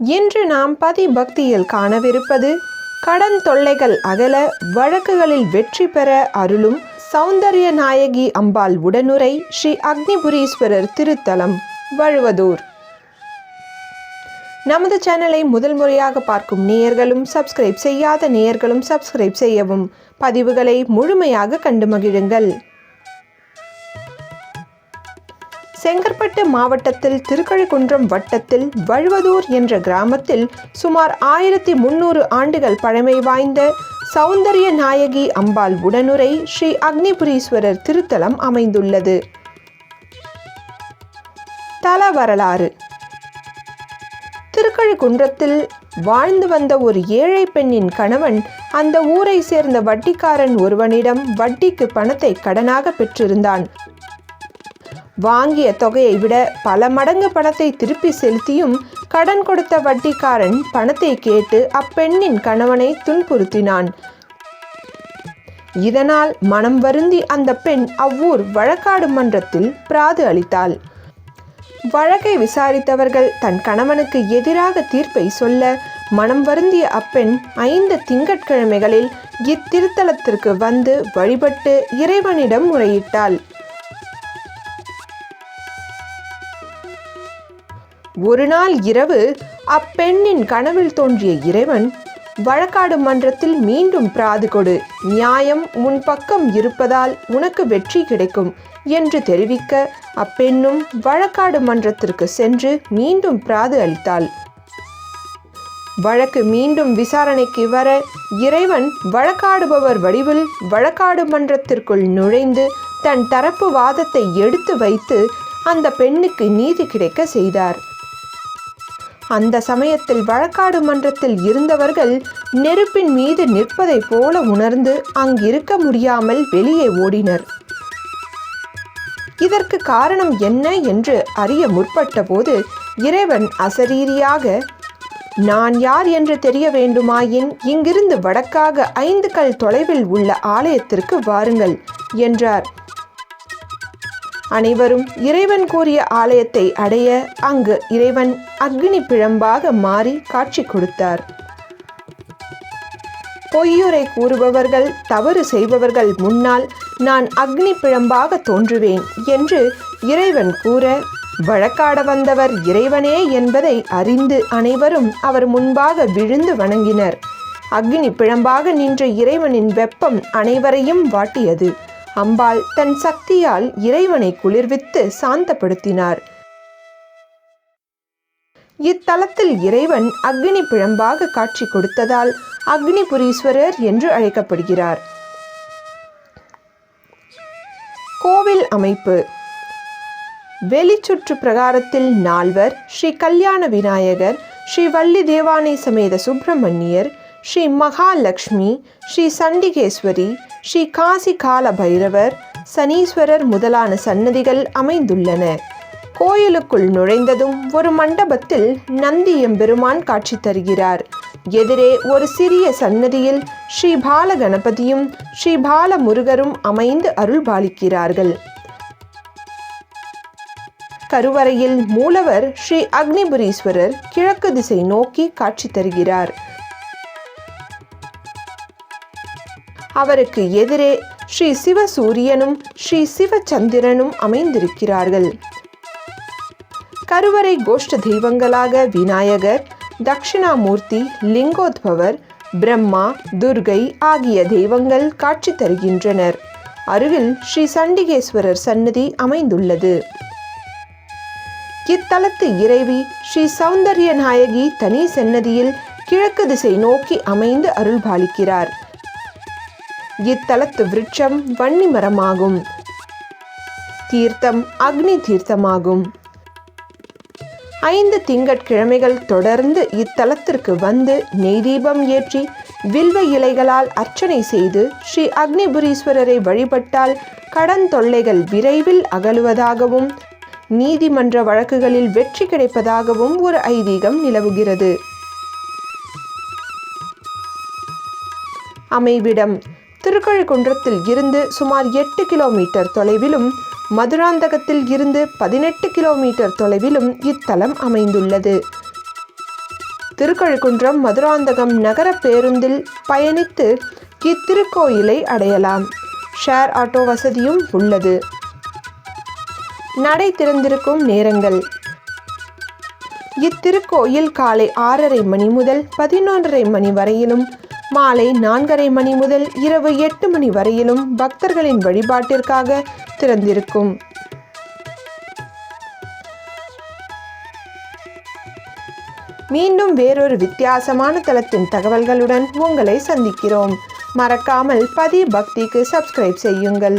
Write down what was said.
இன்று நாம் பதி பக்தியில் காணவிருப்பது கடன் தொல்லைகள் அகல வழக்குகளில் வெற்றி பெற அருளும் சௌந்தர்ய நாயகி அம்பாள் உடனுரை ஸ்ரீ அக்னிபுரீஸ்வரர் திருத்தலம் வழுவதூர். நமது சேனலை முதல் முறையாக பார்க்கும் நேயர்களும் சப்ஸ்கிரைப் செய்யாத நேயர்களும் சப்ஸ்கிரைப் செய்யவும் பதிவுகளை முழுமையாக கண்டு மகிழுங்கள். செங்கற்பட்டு மாவட்டத்தில் திருக்கழுக்குன்றம் வட்டத்தில் வழுவதூர் என்ற கிராமத்தில் சுமார் ஆயிரத்தி முன்னூறு ஆண்டுகள் பழமை வாய்ந்த சௌந்தர்ய நாயகி அம்பாள் உடனுரை ஸ்ரீ அக்னிபுரீஸ்வரர் திருத்தலம் அமைந்துள்ளது. தல வரலாறு. குன்றத்தில் வாழ்ந்து வந்த ஒரு ஏழை பெண்ணின் கணவன் அந்த ஊரை சேர்ந்த வட்டிக்காரன் ஒருவனிடம் வட்டிக்கு பணத்தை கடனாக பெற்றிருந்தான். வாங்கிய தொகையை விட பல மடங்கு பணத்தை திருப்பி செலுத்தியும் கடன் கொடுத்த வட்டிக்காரன் பணத்தை கேட்டு அப்பெண்ணின் கணவனை துன்புறுத்தினான். இதனால் மனம் வருந்தி அந்த பெண் அவ்வூர் வழக்காடு மன்றத்தில் பிராது அளித்தாள். வழக்கை விசாரித்தவர்கள் தன் கணவனுக்கு எதிராக தீர்ப்பை சொல்ல மனம் வருந்திய அப்பெண் ஐந்து திங்கட்கிழமைகளில் இத்திருத்தலத்திற்கு வந்து வழிபட்டு இறைவனிடம் முறையிட்டாள். ஒரு நாள் இரவு அப்பெண்ணின் கனவில் தோன்றிய இறைவன் வழக்காடு மன்றத்தில் மீண்டும் பிராது கொடு. நியாயம் உன் பக்கம் இருப்பதால் உனக்கு வெற்றி கிடைக்கும் என்று தெரிவிக்க அப்பெண்ணும் வழக்காடு மன்றத்திற்கு சென்று மீண்டும் பிராது அளித்தாள். வழக்கு மீண்டும் விசாரணைக்கு வர இறைவன் வழக்காடுபவர் வடிவில் வழக்காடு மன்றத்திற்குள் நுழைந்து தன் தரப்பு வாதத்தை எடுத்து வைத்து அந்த பெண்ணுக்கு நீதி கிடைக்க செய்தார். அந்த சமயத்தில் வழக்காடு மன்றத்தில் இருந்தவர்கள் நெருப்பின் மீது நிற்பதைப் போல உணர்ந்து அங்கிருக்க முடியாமல் வெளியே ஓடினர். இதற்கு காரணம் என்ன என்று அறிய முற்பட்டபோது இறைவன் அசரீரியாக நான் யார் என்று தெரிய வேண்டுமாயின் இங்கிருந்து வடக்காக ஐந்து கல் தொலைவில் உள்ள ஆலயத்திற்கு வாருங்கள் என்றார். அனைவரும் இறைவன் கூறிய ஆலயத்தை அடைய அங்கு இறைவன் அக்னி பிழம்பாக மாறி காட்சி கொடுத்தார். பொய்யுரை கூறுபவர்கள் தவறு செய்பவர்கள் முன்னால் நான் அக்னி பிழம்பாக தோன்றுவேன் என்று இறைவன் கூற வழக்காட வந்தவர் இறைவனே என்பதை அறிந்து அனைவரும் அவர் முன்பாக விழுந்து வணங்கினர். அக்னி பிழம்பாக நின்ற இறைவனின் வெப்பம் அனைவரையும் வாட்டியது. அம்பாள் தன் சக்தியால் இறைவனை குளிர்வித்து சாந்தப்படுத்தினார். இத்தலத்தில் இறைவன் அக்னி பிழம்பாக காட்சி கொடுத்ததால் அக்னிபுரீஸ்வரர் என்று அழைக்கப்படுகிறார். கோவில் அமைப்பு. வெளிச்சுற்று பிரகாரத்தில் நால்வர் ஸ்ரீ கல்யாண விநாயகர் ஸ்ரீ வள்ளி தேவானை சமேத சுப்பிரமணியர் ஸ்ரீ மகாலட்சுமி ஸ்ரீ சண்டிகேஸ்வரி ஸ்ரீ காசி கால பைரவர் சனீஸ்வரர் முதலான சன்னதிகள் அமைந்துள்ளன. கோயிலுக்குள் நுழைந்ததும் ஒரு மண்டபத்தில் நந்தி எம்பெருமான் காட்சி தருகிறார். எதிரே ஒரு சிறிய சன்னதியில் ஸ்ரீ பால கணபதியும் ஸ்ரீ பால முருகரும் அமைந்து அருள்பாலிக்கிறார்கள் கருவறையில் மூலவர் ஸ்ரீ அக்னிபுரீஸ்வரர் கிழக்கு திசை நோக்கி காட்சி தருகிறார். அவருக்கு எதிரே ஸ்ரீ சிவசூரியனும் ஸ்ரீ சிவச்சந்திரனும் அமைந்திருக்கிறார்கள். கருவறை கோஷ்ட தெய்வங்களாக விநாயகர் தட்சிணாமூர்த்தி லிங்கோத்பவர் பிரம்மா துர்கை ஆகிய தெய்வங்கள் காட்சி தருகின்றனர். அருகில் ஸ்ரீ சண்டிகேஸ்வரர் சன்னதி அமைந்துள்ளது. இத்தலத்து இறைவி ஸ்ரீ சௌந்தர்ய நாயகி தனி சன்னதியில் கிழக்கு திசை நோக்கி அமைந்து அருள்பாலிக்கிறார். இத்தலத்து விருட்சம் வன்னி மரமாகும் தீர்த்தம் அக்னி தீர்த்தமாகும். ஐந்து திங்கட்கிழமைகள் தொடர்ந்து இத்தலத்திற்கு வந்து நெய் தீபம் ஏற்றி வில்வ இலைகளால் அர்ச்சனை செய்து ஸ்ரீ அக்னிபுரீஸ்வரரை வழிபட்டால் கடன் தொல்லைகள் விரைவில் அகலுவதாகவும் நீதிமன்ற வழக்குகளில் வெற்றி கிடைப்பதாகவும் ஒரு ஐதீகம் நிலவுகிறது. அமைவிடம் திருக்கழுக்குன்றத்தில் இருந்து சுமார் எட்டு கிலோமீட்டர் தொலைவிலும் மதுராந்தகத்தில் இருந்து பதினெட்டு கிலோமீட்டர் தொலைவிலும் இத்தலம் அமைந்துள்ளது. திருக்கழுக்குன்றம் மதுராந்தகம் நகர பேருந்தில் பயணித்து இத்திருக்கோயிலை அடையலாம். ஷேர் ஆட்டோ வசதியும் உள்ளது. நடை திறந்திருக்கும் நேரங்கள். இத்திருக்கோயில் காலை ஆறரை மணி முதல் பதினொன்றரை மணி வரையிலும் மாலை நான்கரை மணி முதல் இரவு எட்டு மணி வரையிலும் பக்தர்களின் வழிபாட்டிற்காக திறந்திருக்கும். மீண்டும் வேறொரு வித்தியாசமான தளத்தின் தகவல்களுடன் உங்களை சந்திக்கிறோம். மறக்காமல் பதி பக்திக்கு சப்ஸ்கிரைப் செய்யுங்கள்.